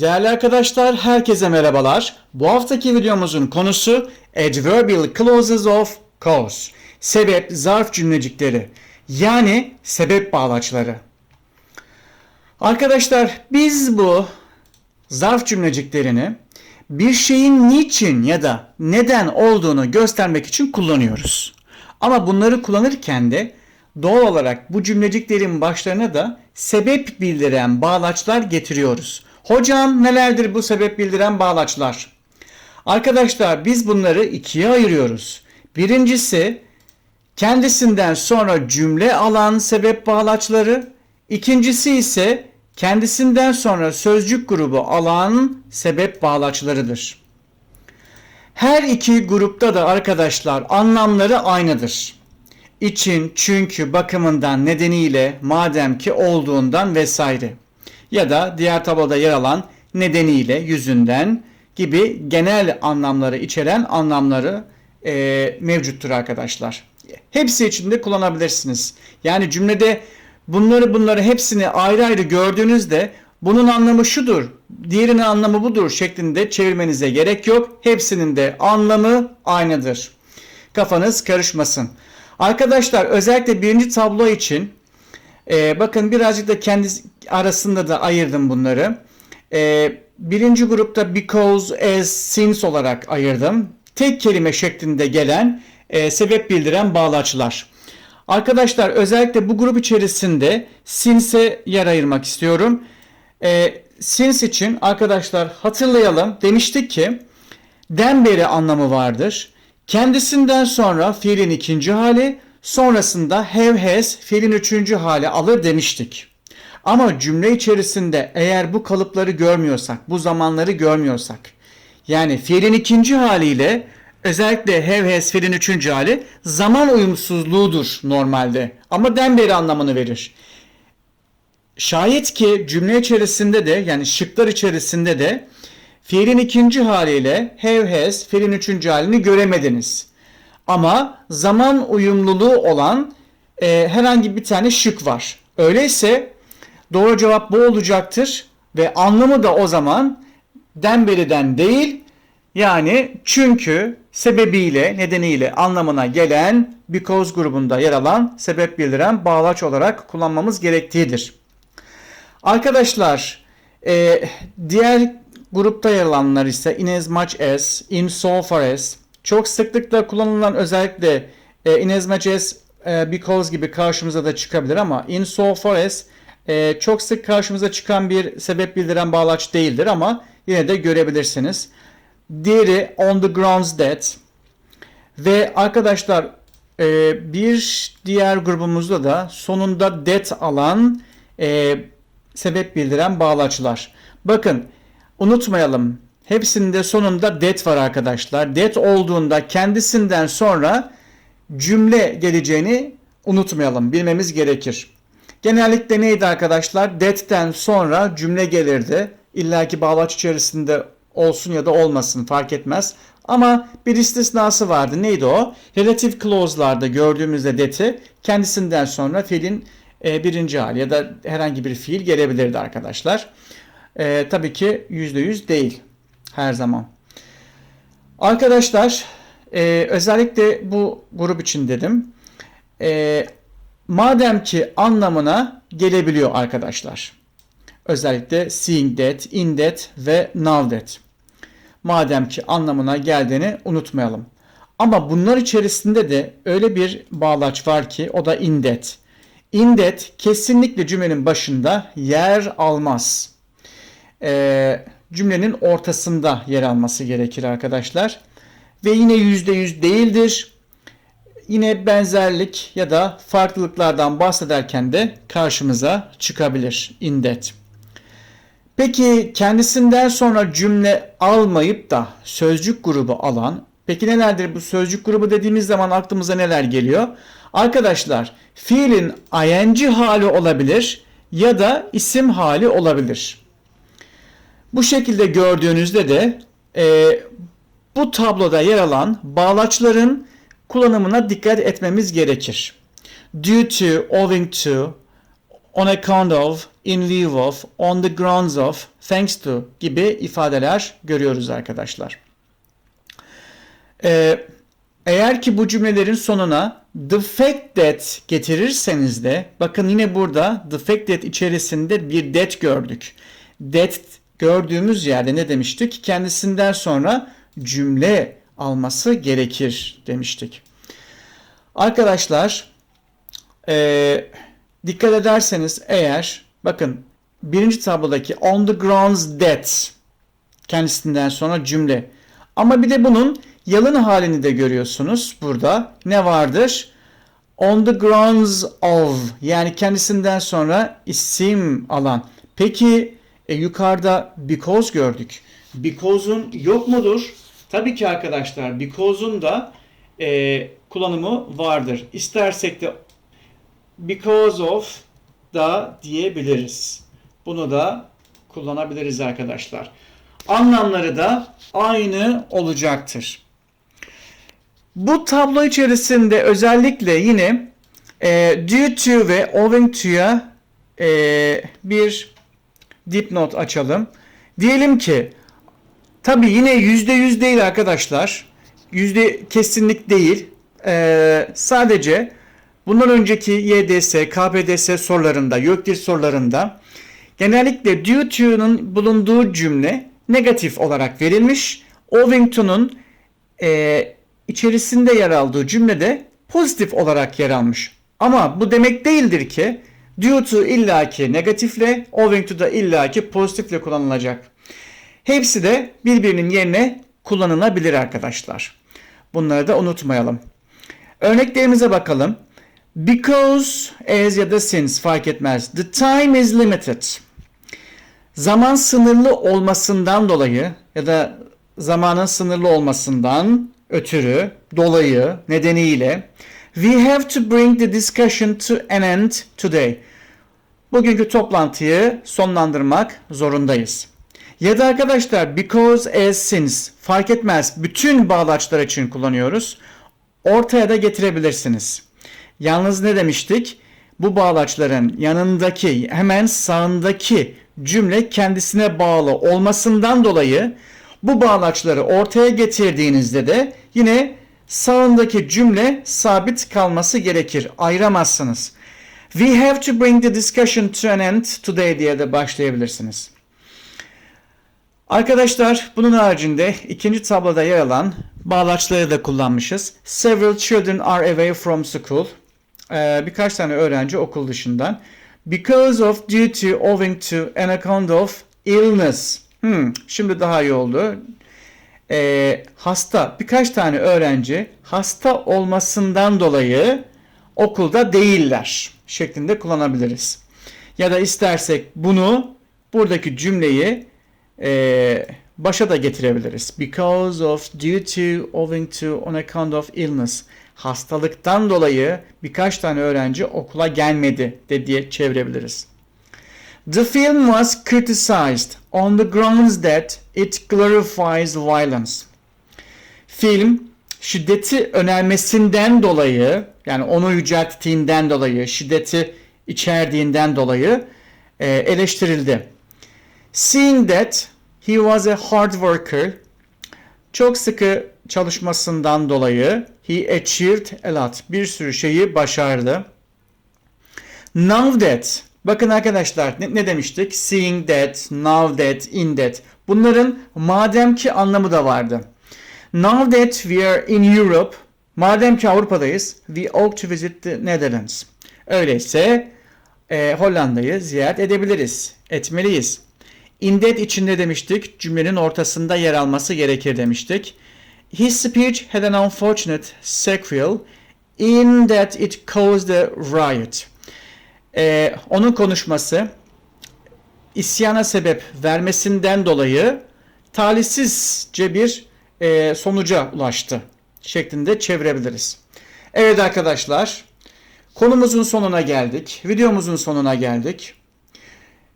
Değerli arkadaşlar, herkese merhabalar. Bu haftaki videomuzun konusu Adverbial Clauses of Cause. Sebep, zarf cümlecikleri. Yani sebep bağlaçları. Arkadaşlar biz bu zarf cümleciklerini bir şeyin niçin ya da neden olduğunu göstermek için kullanıyoruz. Ama bunları kullanırken de doğal olarak bu cümleciklerin başlarına da sebep bildiren bağlaçlar getiriyoruz. Hocam nelerdir bu sebep bildiren bağlaçlar? Arkadaşlar biz bunları ikiye ayırıyoruz. Birincisi kendisinden sonra cümle alan sebep bağlaçları. İkincisi ise kendisinden sonra sözcük grubu alan sebep bağlaçlarıdır. Her iki grupta da arkadaşlar anlamları aynıdır. İçin, çünkü, bakımından, nedeniyle, madem ki olduğundan vesaire. Ya da diğer tabloda yer alan nedeniyle, yüzünden gibi genel anlamları içeren anlamları e, mevcuttur arkadaşlar. Hepsi içinde kullanabilirsiniz. Yani cümlede bunları bunları hepsini ayrı ayrı gördüğünüzde bunun anlamı şudur, diğerinin anlamı budur şeklinde çevirmenize gerek yok. Hepsinin de anlamı aynıdır. Kafanız karışmasın. Arkadaşlar özellikle birinci tablo için e, bakın birazcık da kendi arasında da ayırdım bunları. E, birinci grupta because, as, since olarak ayırdım. Tek kelime şeklinde gelen e, sebep bildiren bağlaçlar. Arkadaşlar özellikle bu grup içerisinde since'e yer ayırmak istiyorum. E, since için arkadaşlar hatırlayalım demiştik ki den beri anlamı vardır. Kendisinden sonra fiilin ikinci hali, sonrasında have has fiilin üçüncü hali alır demiştik. Ama cümle içerisinde eğer bu kalıpları görmüyorsak, bu zamanları görmüyorsak, yani fiilin ikinci haliyle özellikle have has fiilin üçüncü hali zaman uyumsuzluğudur normalde. Ama den beri anlamını verir. Şayet ki cümle içerisinde de yani şıklar içerisinde de fiilin ikinci haliyle have has fiilin üçüncü halini göremediniz. Ama zaman uyumluluğu olan e, herhangi bir tane şık var. Öyleyse doğru cevap bu olacaktır ve anlamı da o zaman den beriden değil yani çünkü sebebiyle nedeniyle anlamına gelen because grubunda yer alan sebep bildiren bağlaç olarak kullanmamız gerektiğidir. Arkadaşlar e, diğer grupta yer alanlar ise in as much as, in so far as çok sıklıkla kullanılan özellikle e, in as e, because gibi karşımıza da çıkabilir ama in so far e, çok sık karşımıza çıkan bir sebep bildiren bağlaç değildir ama yine de görebilirsiniz. Diğeri on the grounds that ve arkadaşlar e, bir diğer grubumuzda da sonunda that alan e, sebep bildiren bağlaçlar. Bakın unutmayalım hepsinde sonunda that var arkadaşlar. That olduğunda kendisinden sonra cümle geleceğini unutmayalım. Bilmemiz gerekir. Genellikle neydi arkadaşlar? That'ten sonra cümle gelirdi. İlla ki bağlaç içerisinde olsun ya da olmasın fark etmez. Ama bir istisnası vardı. Neydi o? Relative clause'larda gördüğümüzde that'i kendisinden sonra fiilin e, birinci hali ya da herhangi bir fiil gelebilirdi arkadaşlar. E, tabii ki %100 değil her zaman. Arkadaşlar e, özellikle bu grup için dedim. E, madem ki anlamına gelebiliyor arkadaşlar. Özellikle seeing that, in that ve now that. Madem ki anlamına geldiğini unutmayalım. Ama bunlar içerisinde de öyle bir bağlaç var ki o da in that. In that kesinlikle cümlenin başında yer almaz. Ee, cümlenin ortasında yer alması gerekir arkadaşlar. Ve yine %100 değildir. Yine benzerlik ya da farklılıklardan bahsederken de karşımıza çıkabilir in that. Peki kendisinden sonra cümle almayıp da sözcük grubu alan, peki nelerdir bu sözcük grubu dediğimiz zaman aklımıza neler geliyor? Arkadaşlar fiilin ing hali olabilir ya da isim hali olabilir. Bu şekilde gördüğünüzde de e, bu tabloda yer alan bağlaçların kullanımına dikkat etmemiz gerekir. Due to, owing to, on account of, in lieu of, on the grounds of, thanks to gibi ifadeler görüyoruz arkadaşlar. Ee, eğer ki bu cümlelerin sonuna the fact that getirirseniz de bakın yine burada the fact that içerisinde bir that gördük. That gördüğümüz yerde ne demiştik? Kendisinden sonra cümle alması gerekir demiştik. Arkadaşlar ee, dikkat ederseniz eğer bakın birinci tablodaki on the grounds that kendisinden sonra cümle. Ama bir de bunun yalın halini de görüyorsunuz burada. Ne vardır? On the grounds of yani kendisinden sonra isim alan. Peki e, yukarıda because gördük. Because'un yok mudur? Tabii ki arkadaşlar because'un da e, kullanımı vardır. İstersek de because of da diyebiliriz. Bunu da kullanabiliriz arkadaşlar. Anlamları da aynı olacaktır. Bu tablo içerisinde özellikle yine e, due to ve owing to'ya e, bir dipnot açalım. Diyelim ki tabi yine yüzde yüz değil arkadaşlar. Yüzde kesinlik değil. E, sadece bundan önceki YDS, KPDS sorularında, YÖKDİL sorularında genellikle due to'nun bulunduğu cümle negatif olarak verilmiş. Owing to'nun e, içerisinde yer aldığı cümlede pozitif olarak yer almış. Ama bu demek değildir ki due to illaki negatifle, owing to da illaki pozitifle kullanılacak. Hepsi de birbirinin yerine kullanılabilir arkadaşlar. Bunları da unutmayalım. Örneklerimize bakalım. Because, as ya da since fark etmez. The time is limited. Zaman sınırlı olmasından dolayı ya da zamanın sınırlı olmasından ötürü, dolayı, nedeniyle we have to bring the discussion to an end today. Bugünkü toplantıyı sonlandırmak zorundayız. Ya da arkadaşlar because as since fark etmez bütün bağlaçlar için kullanıyoruz. Ortaya da getirebilirsiniz. Yalnız ne demiştik? Bu bağlaçların yanındaki hemen sağındaki cümle kendisine bağlı olmasından dolayı bu bağlaçları ortaya getirdiğinizde de yine sağındaki cümle sabit kalması gerekir. Ayıramazsınız. We have to bring the discussion to an end today diye de başlayabilirsiniz. Arkadaşlar bunun haricinde ikinci tabloda yer alan bağlaçları da kullanmışız. Several children are away from school. Ee, birkaç tane öğrenci okul dışından. Because of, due to, owing to, an account of illness. Hmm, şimdi daha iyi oldu. Ee, hasta birkaç tane öğrenci hasta olmasından dolayı okulda değiller şeklinde kullanabiliriz. Ya da istersek bunu buradaki cümleyi e, başa da getirebiliriz. Because of, due to, owing to, on account of illness. Hastalıktan dolayı birkaç tane öğrenci okula gelmedi de diye çevirebiliriz. The film was criticized on the grounds that it glorifies violence. Film şiddeti önermesinden dolayı yani onu yücelttiğinden dolayı şiddeti içerdiğinden dolayı e, eleştirildi. Seeing that he was a hard worker çok sıkı çalışmasından dolayı he achieved a lot bir sürü şeyi başardı. Now that Bakın arkadaşlar ne, ne demiştik? Seeing that, now that, in that. Bunların madem ki anlamı da vardı. Now that we are in Europe, madem ki Avrupa'dayız, we ought to visit the Netherlands. Öyleyse e, Hollanda'yı ziyaret edebiliriz, etmeliyiz. In that içinde demiştik, cümlenin ortasında yer alması gerekir demiştik. His speech had an unfortunate sequel in that it caused a riot e, onun konuşması isyana sebep vermesinden dolayı talihsizce bir e, sonuca ulaştı şeklinde çevirebiliriz. Evet arkadaşlar konumuzun sonuna geldik. Videomuzun sonuna geldik.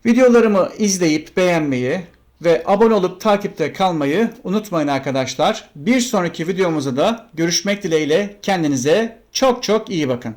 Videolarımı izleyip beğenmeyi ve abone olup takipte kalmayı unutmayın arkadaşlar. Bir sonraki videomuzda da görüşmek dileğiyle kendinize çok çok iyi bakın.